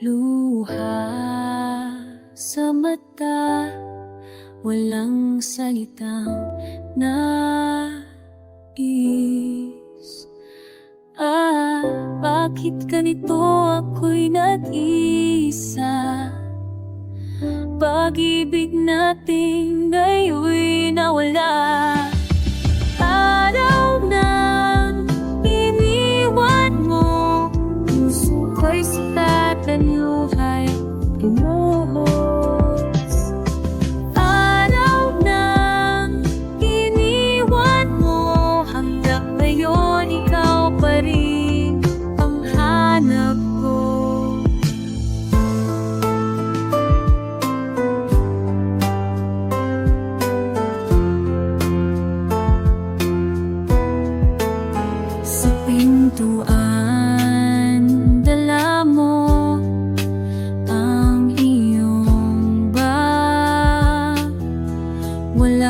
Luha sa mata Walang salitang nais Ah, bakit ganito ako'y nag-isa? Pag-ibig natin ngayon'y nawala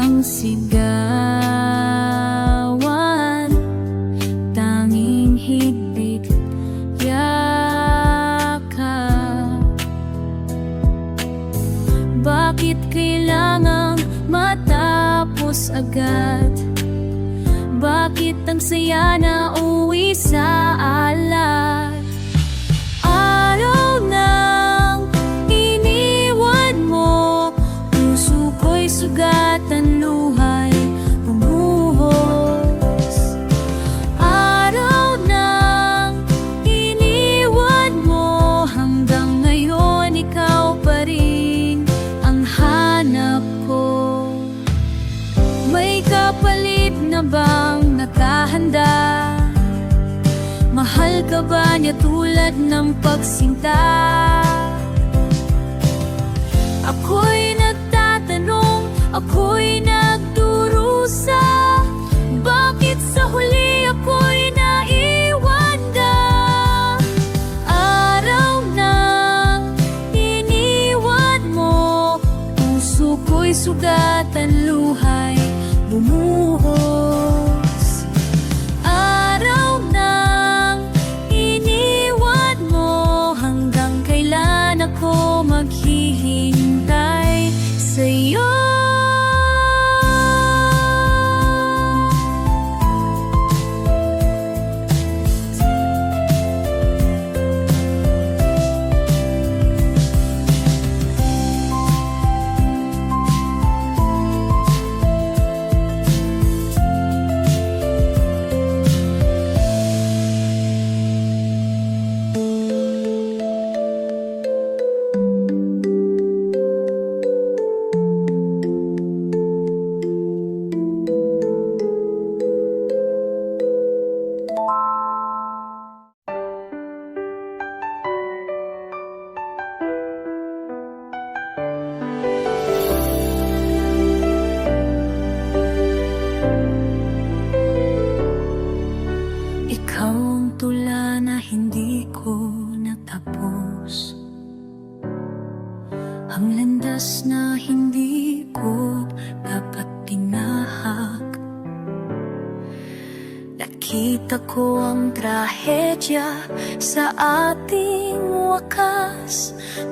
walang sigawan Tanging higbit yaka Bakit kailangang matapos agad? Bakit ang saya na uwi sa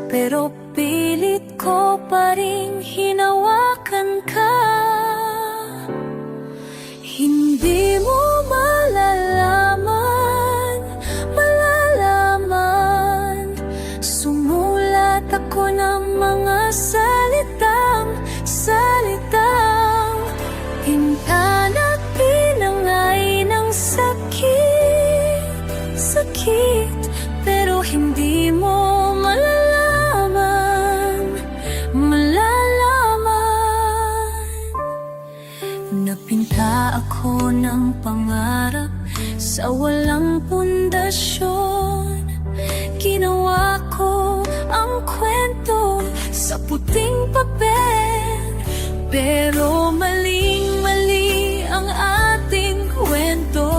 pero ako ng pangarap sa walang pundasyon. Ginawa ko ang kwento sa puting papel. Pero maling-mali ang ating kwento.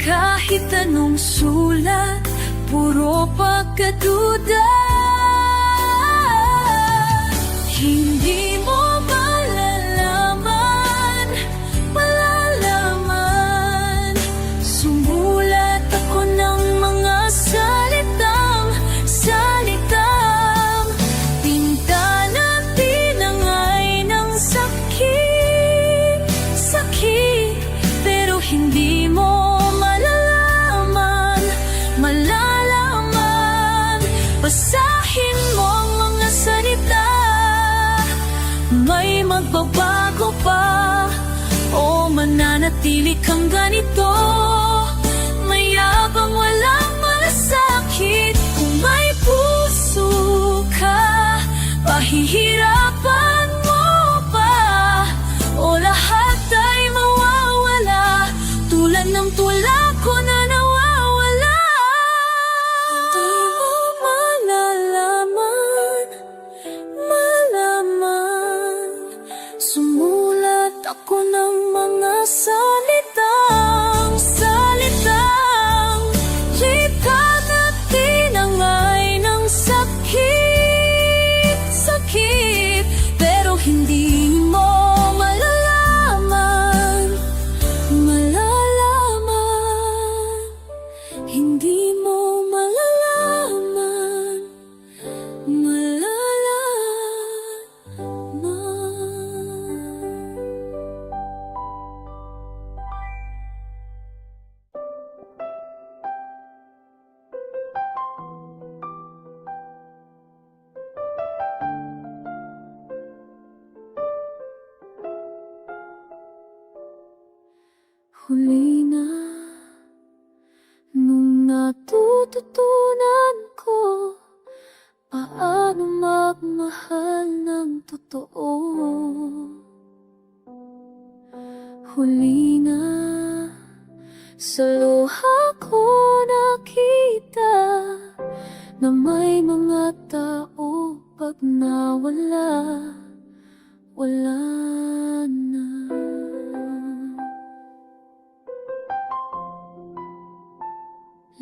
Kahit anong sulat, puro pagkaduda Tilik kang ganito. খুলে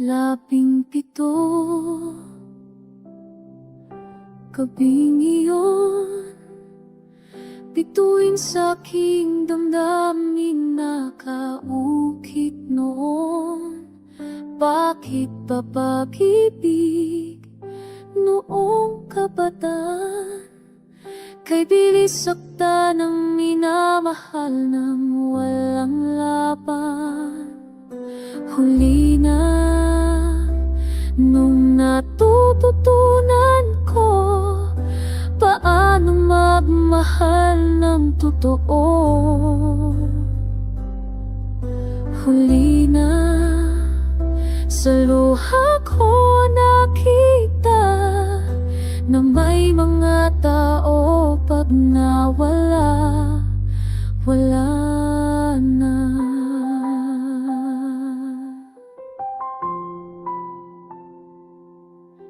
Labing pito. Gabing iyon Pituin sa aking damdamin Nakaukit noon. Bakit ba pag-ibig Noong kabataan? Kay bilis sakta ng minamahal Nang walang laban. Huli na Nung natututunan ko Paano magmahal ng totoo?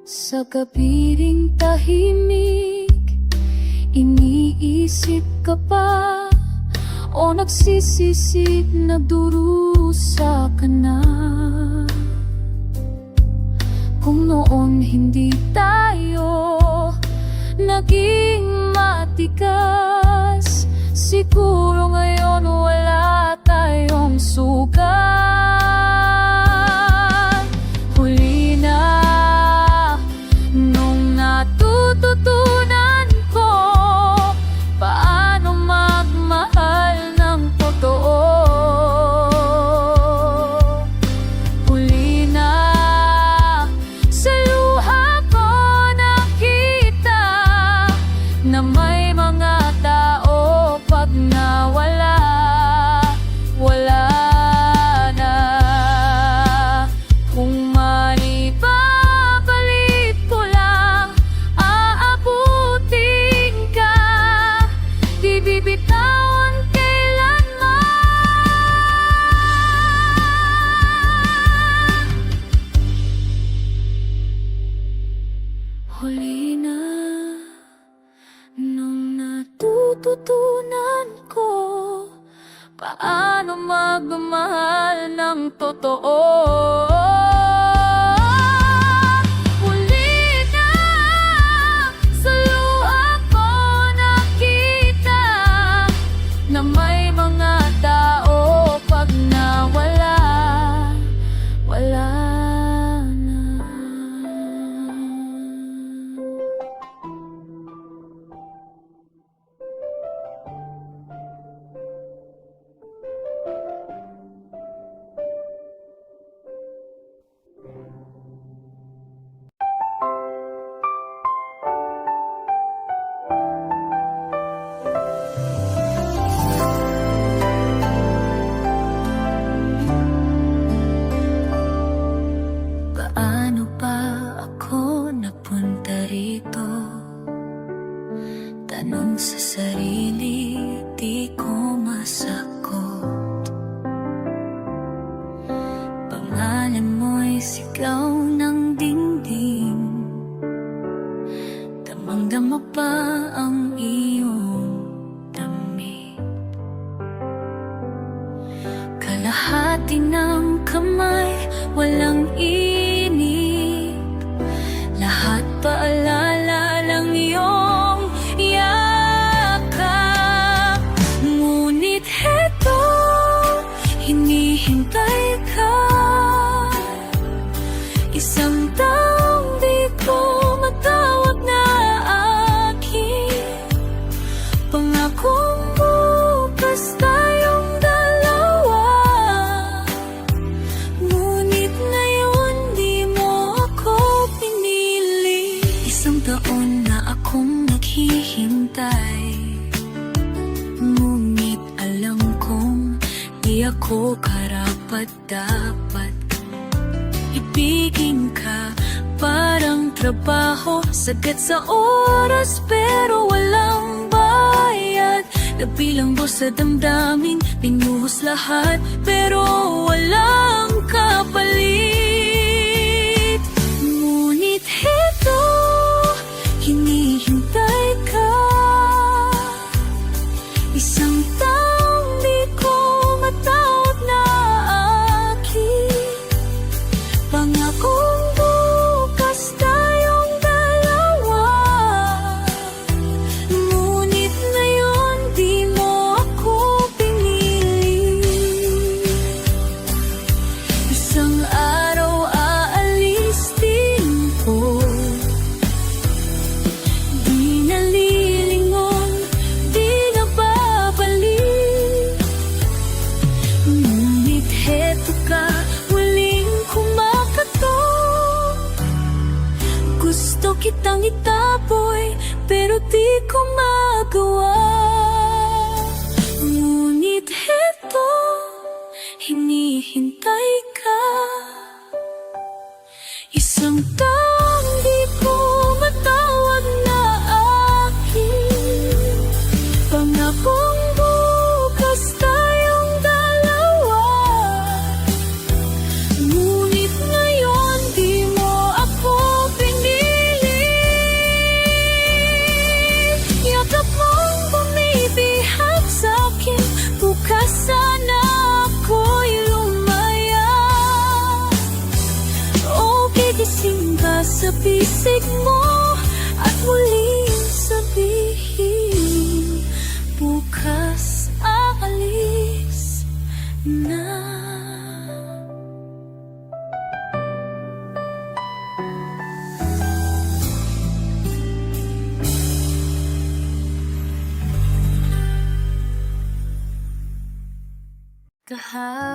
Sa kapiring tahimik Iniisip ka pa? O nagsisisi Nagdurusa ka na? Kung noon hindi tayo Naging matikas Siguro ngayon wala tayong sukat na may mga tao agua hintay Ngunit alam kong di ako karapat dapat. Ibigin ka parang trabaho Sagat sa oras pero walang bayad. Nabilang mo sa damdamin, pinuhos lahat Pero walang kapalit. Ngunit ito, hinihintay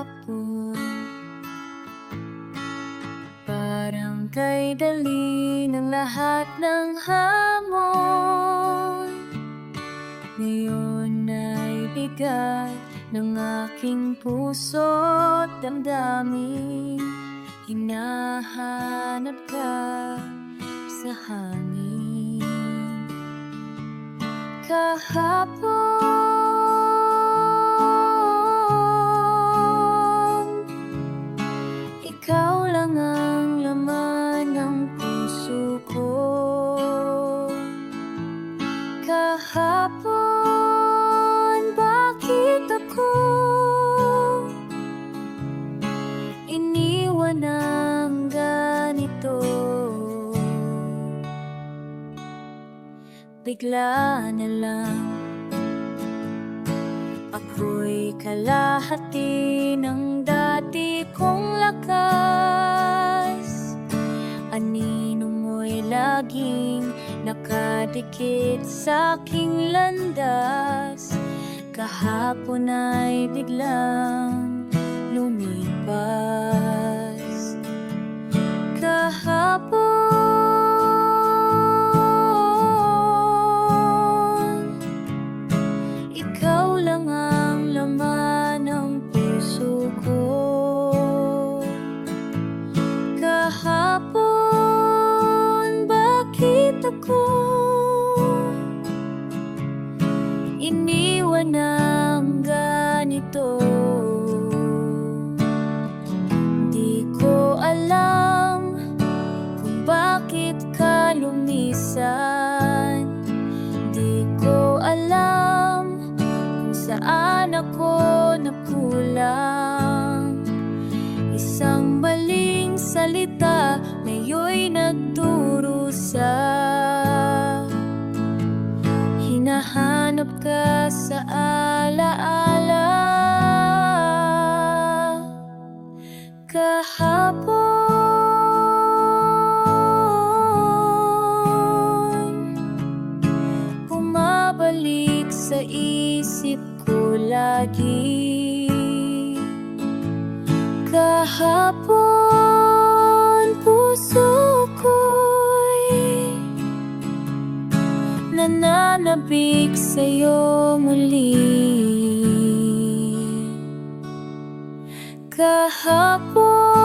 hapon. Parang kay dali ng lahat ng hamon. Ngayon ay bigat ng aking puso't damdamin. Hinahanap ka sa hangin. Kahapon bigla na lang. Ako'y kalahati ng dati kong lakas. Anino mo'y laging nakadikit sa aking landas? Kahapon ay biglang lumipas. Kahapon ako nakulang Isang maling salita Ngayon'y nagdurusa. Hinahanap ka sa alaala. Kahapon Kahapon puso ko'y Nananabik sa'yo muli. Kahapon